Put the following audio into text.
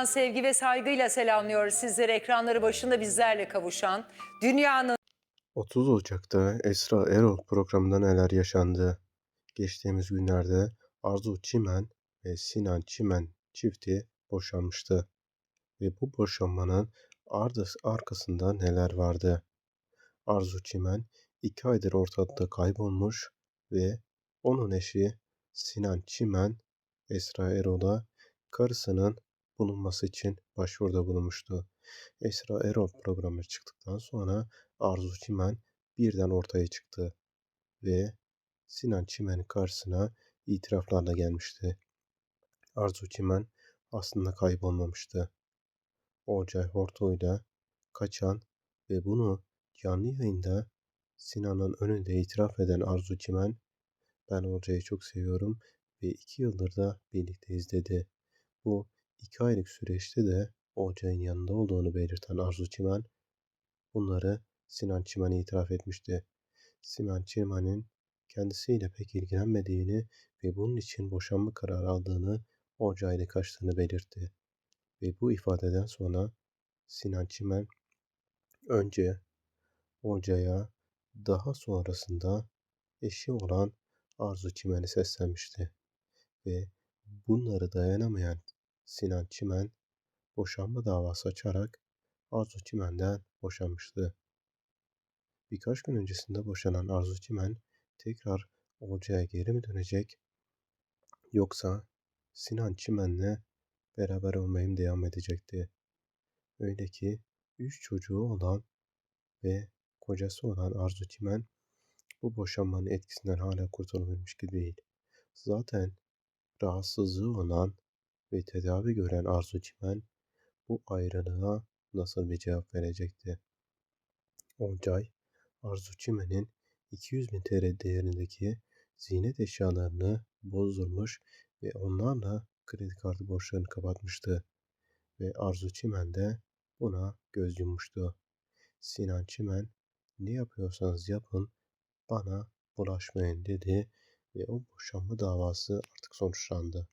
Buradan sevgi ve saygıyla selamlıyoruz sizleri ekranları başında bizlerle kavuşan dünyanın 30 Ocak'ta Esra Erol programında neler yaşandı? Geçtiğimiz günlerde Arzu Çimen ve Sinan Çimen çifti boşanmıştı. Ve bu boşanmanın ardı, arkasında neler vardı? Arzu Çimen iki aydır ortalıkta kaybolmuş ve onun eşi Sinan Çimen Esra Erol'a karısının bulunması için başvuruda bulunmuştu. Esra Erol programı çıktıktan sonra Arzu Çimen birden ortaya çıktı ve Sinan Çimen'in karşısına itiraflarla gelmişti. Arzu Çimen aslında kaybolmamıştı. Olcay Horto'yla kaçan ve bunu canlı yayında Sinan'ın önünde itiraf eden Arzu Çimen ben Olcay'ı çok seviyorum ve iki yıldır da birlikteyiz dedi. Bu iki aylık süreçte de Olcay'ın yanında olduğunu belirten Arzu Çimen bunları Sinan Çimen'e itiraf etmişti. Sinan Çimen'in kendisiyle pek ilgilenmediğini ve bunun için boşanma kararı aldığını Olcay'la kaçtığını belirtti. Ve bu ifadeden sonra Sinan Çimen önce Olcay'a daha sonrasında eşi olan Arzu Çimen'e seslenmişti. Ve bunları dayanamayan Sinan Çimen boşanma davası açarak Arzu Çimen'den boşanmıştı. Birkaç gün öncesinde boşanan Arzu Çimen tekrar Olcay'a geri mi dönecek yoksa Sinan Çimen'le beraber olmaya mı devam edecekti? Öyle ki üç çocuğu olan ve kocası olan Arzu Çimen bu boşanmanın etkisinden hala kurtulabilmiş gibi değil. Zaten rahatsızlığı olan ve tedavi gören Arzu Çimen bu ayrılığa nasıl bir cevap verecekti? Olcay, Arzu Çimen'in 200 bin TL değerindeki ziynet eşyalarını bozdurmuş ve onlarla kredi kartı borçlarını kapatmıştı. Ve Arzu Çimen de buna göz yummuştu. Sinan Çimen ne yapıyorsanız yapın bana bulaşmayın dedi ve o boşanma davası artık sonuçlandı.